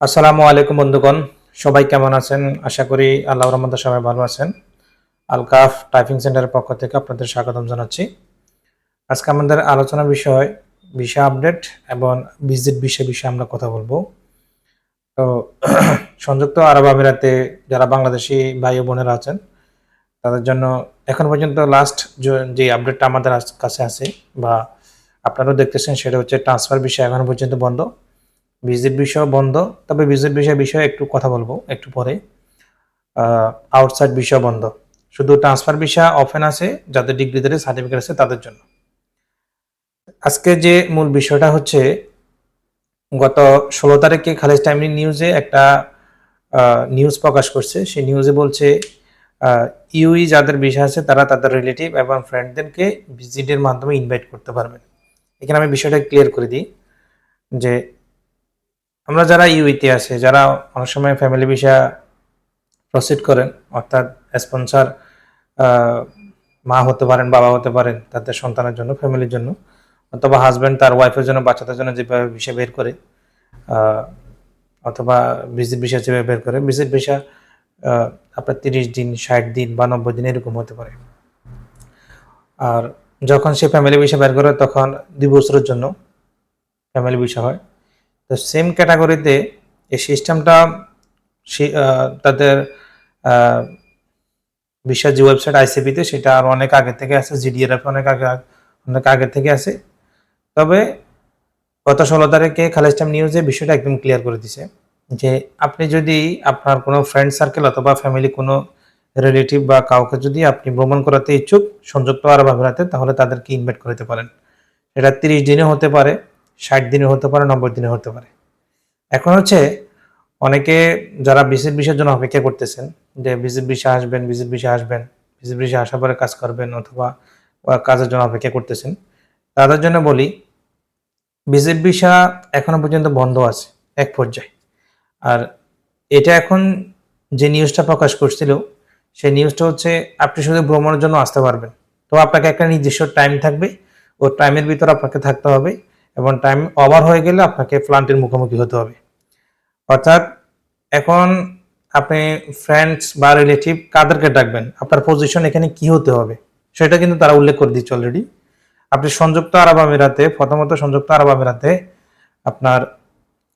আসসালামু আলাইকুম বন্ধুগণ, সবাই কেমন আছেন? আশা করি আল্লাহ রহমতে সবাই ভালো আছেন। আলকাফ টাইপিং সেন্টারের পক্ষ থেকে আপনাদের স্বাগতম জানাচ্ছি। আজকে আমাদের আলোচনা বিষয় ভিসা আপডেট এবং ভিজিট বিষয় বিষয়ে আমরা কথা বলব। তো সংযুক্ত আরব আমিরাতে যারা বাংলাদেশি ভাই ও বোনেরা আছেন, তাদের জন্য এখন পর্যন্ত লাস্ট যে আপডেটটা আমাদের কাছে আছে বা আপনারাও দেখতেছেন, সেটা হচ্ছে ট্রান্সফার বিষয় এখনও পর্যন্ত বন্ধ। ভিজিট বিষয় বন্ধ, তবে ভিজিট বিষয় বিষয়ে একটু কথা বলব, একটু পরে। আউটসাইড বিষয় বন্ধ। শুধু ট্রান্সফার বিষয় অফেন আছে, যাদের ডিগ্রিদের সার্টিফিকেট আছে তাদের জন্য। আজকে যে মূল বিষয়টা হচ্ছে, গত ষোলো তারিখে খালেজ টাইমলি নিউজে একটা নিউজ প্রকাশ করছে। সেই নিউজে বলছে ইউই যাদের বিষয় আছে তারা তাদের রিলেটিভ এবং ফ্রেন্ডদেরকে ভিজিটের মাধ্যমে ইনভাইট করতে পারবেন। এখানে আমি বিষয়টা ক্লিয়ার করে দিই যে আমরা যারা ইউইতে আছে, যারা অনেক সময় ফ্যামিলি ভিসা প্রসিড করেন, অর্থাৎ স্পন্সর মা হতে পারেন, বাবা হতে পারেন, তাদের সন্তানের জন্য, ফ্যামিলির জন্য, অথবা হাজব্যান্ড তার ওয়াইফের জন্য, বাচ্চাদের জন্য যেভাবে ভিসা বের করে অথবা ভিজিট ভিসা যেভাবে বের করে ভিজিট ভিসা আপনার তিরিশ দিন, ষাট দিন বা নব্বই দিন এরকম হতে পারে। আর যখন সে ফ্যামিলি ভিসা বের করে, তখন দুই বছরের জন্য ফ্যামিলি ভিসা হয়। তো সেম ক্যাটাগরিতে এই সিস্টেমটা তাদের বিশ্বের যে ওয়েবসাইট আইসিপিতে সেটা আর অনেক আগে থেকে আছে জিডিএরএফ অনেক আগে অনেক আগে থেকে আছে। তবে গত ষোলো তারিখে খালেজ টাইম নিউজে বিষয়টা একদম ক্লিয়ার করে দিছে যে আপনি যদি আপনার কোনো ফ্রেন্ড সার্কেল অথবা ফ্যামিলি কোনো রিলেটিভ বা কাউকে যদি আপনি ভ্রমণ করাতে ইচ্ছুক, সংযুক্ত আরব আমিরাতে, তাহলে তাদেরকে ইনভাইট করতে পারেন। এটা তিরিশ দিনে হতে পারে। ষাট দিনে হতে পারে, নব্বই দিনে হতে পারে। এখন হচ্ছে অনেকে যারা ভিজিট বিষয়ের জন্য অপেক্ষা করতেছেন, যে ভিজিট বিষয় আসবেন ভিজিট বিষয় আসবেন ভিজিট বিষয় আসার পরে কাজ করবেন অথবা কাজের জন্য অপেক্ষা করতেছেন, তাদের জন্য বলি ভিজিট ভিসা এখনও পর্যন্ত বন্ধ আছে এক পর্যায়ে। আর এটা এখন যে নিউজটা প্রকাশ করছিল, সেই নিউজটা হচ্ছে আপনি শুধু ভ্রমণের জন্য আসতে পারবেন। তো আপনাকে একটা নির্দিষ্ট টাইম থাকবে ও টাইমের ভিতর আপনাকে থাকতে হবে। এবং টাইম ওভার হয়ে গেলে আপনাকে প্লান্টের মুখোমুখি হতে হবে। অর্থাৎ এখন আপনি ফ্রেন্ডস বা রিলেটিভ কাদেরকে ডাকবেন? আপনার পজিশন এখানে কি হতে হবে? সেটা কিন্তু তারা উল্লেখ করে দিচ্ছে অলরেডি আপনি সংযুক্ত আরব আমিরাতে, প্রথমত সংযুক্ত আরব আমিরাতে আপনার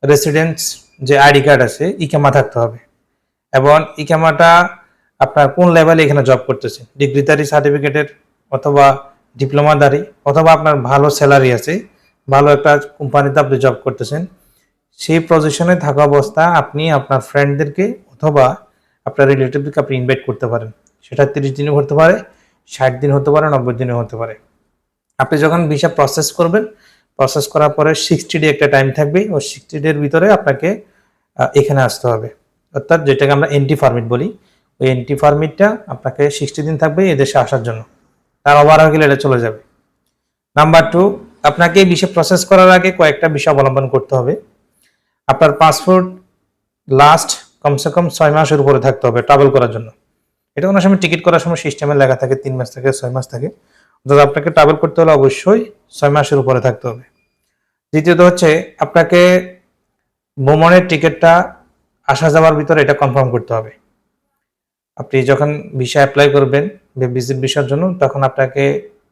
রেসিডেন্স যে আইডি কার্ড আছে, ইকামা থাকতে হবে। এবং ইকামাটা আপনার কোন লেভেলে এখানে জব করতেছে? ডিগ্রিধারী সার্টিফিকেটের অথবা ডিপ্লোমাধারী অথবা আপনার ভালো স্যালারি আছে ভালো একটা কোম্পানিতে আপনি জব করতেছেন, সেই পজিশনে থাকা অবস্থা আপনি আপনার ফ্রেন্ডদেরকে অথবা আপনার রিলেটিভদেরকে আপনি ইনভাইট করতে পারেন। সেটা তিরিশ দিনে হতে পারে, ষাট দিন হতে পারে, নব্বই দিনে হতে পারে। আপনি যখন ভিসা প্রসেস করবেন প্রসেস করার পরে সিক্সটি ডে একটা টাইম থাকবে, ও সিক্সটি ডের ভিতরে আপনাকে এখানে আসতে হবে। অর্থাৎ যেটাকে আমরা এন্টি ফার্মিট বলি, ওই এন্টি ফার্মিটটা আপনাকে সিক্সটি দিন থাকবে এদেশে আসার জন্য। তার ওভার হয়ে গেলে এটা চলে যাবে। নাম্বার টু আপনাকে এই বিষয় প্রসেস করার আগে কয়েকটা বিষয় অবলম্বন করতে হবে। আপনার পাসপোর্ট লাস্ট কমসে কম ছয় মাসের উপরে থাকতে হবে ট্রাভেল করার জন্য। এটা কোনো সময় টিকিট করার সময় সিস্টেমে লেখা থাকে তিন মাস থেকে ছয় মাস থাকে। অর্থাৎ আপনাকে ট্রাভেল করতে হলে অবশ্যই ছয় মাসের উপরে থাকতে হবে। দ্বিতীয়ত হচ্ছে আপনাকে ভ্রমণের টিকিটটা আসা যাওয়ার ভিতরে এটা কনফার্ম করতে হবে। আপনি যখন ভিসা অ্যাপ্লাই করবেন ভিজিট ভিসার জন্য, তখন আপনাকে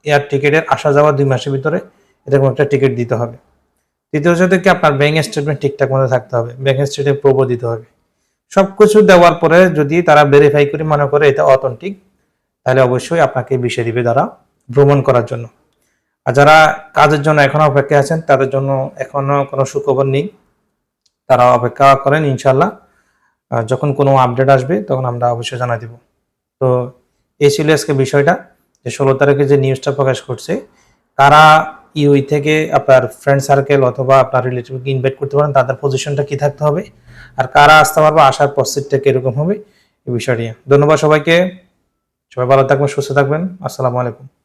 এয়ার টিকিটের আসা যাওয়া দুই মাসের ভিতরে এরকম একটা টিকিট দিতে হবে। তৃতীয় হচ্ছে কি আপনার ব্যাংক স্টেটমেন্ট ঠিকঠাক মতো থাকতে হবে ব্যাংক স্টেটমেন্ট প্রুফ দিতে হবে। সব কিছু দেওয়ার পরে যদি তারা ভেরিফাই করে মনে করে এটা অথেন্টিক তাহলে অবশ্যই আপনাকে বিষয় দিবে তারা ভ্রমণ করার জন্য। আর যারা কাজের জন্য এখনও অপেক্ষা আছেন, তাদের জন্য এখনও কোনো সুখবর নেই। তারা অপেক্ষা করেন ইনশাল্লাহ যখন কোনো আপডেট আসবে, তখন আমরা অবশ্যই জানা দিব। তো এই ছিল আজকে বিষয়টা, যে ষোলো তারিখে যে নিউজটা প্রকাশ করছে, কারা ইউই থেকে আপনার ফ্রেন্ড সার্কেল অথবা আপনার রিলেটিভকে ইনভাইট করতে পারেন, তাদের পজিশনটা কি থাকতে হবে আর কারা আসতে পারবে, আসার প্রসেসটা কীরকম হবে, এই বিষয়টি ধন্যবাদ সবাইকে। সবাই ভালো থাকবেন, সুস্থ থাকবেন। আসসালামু আলাইকুম।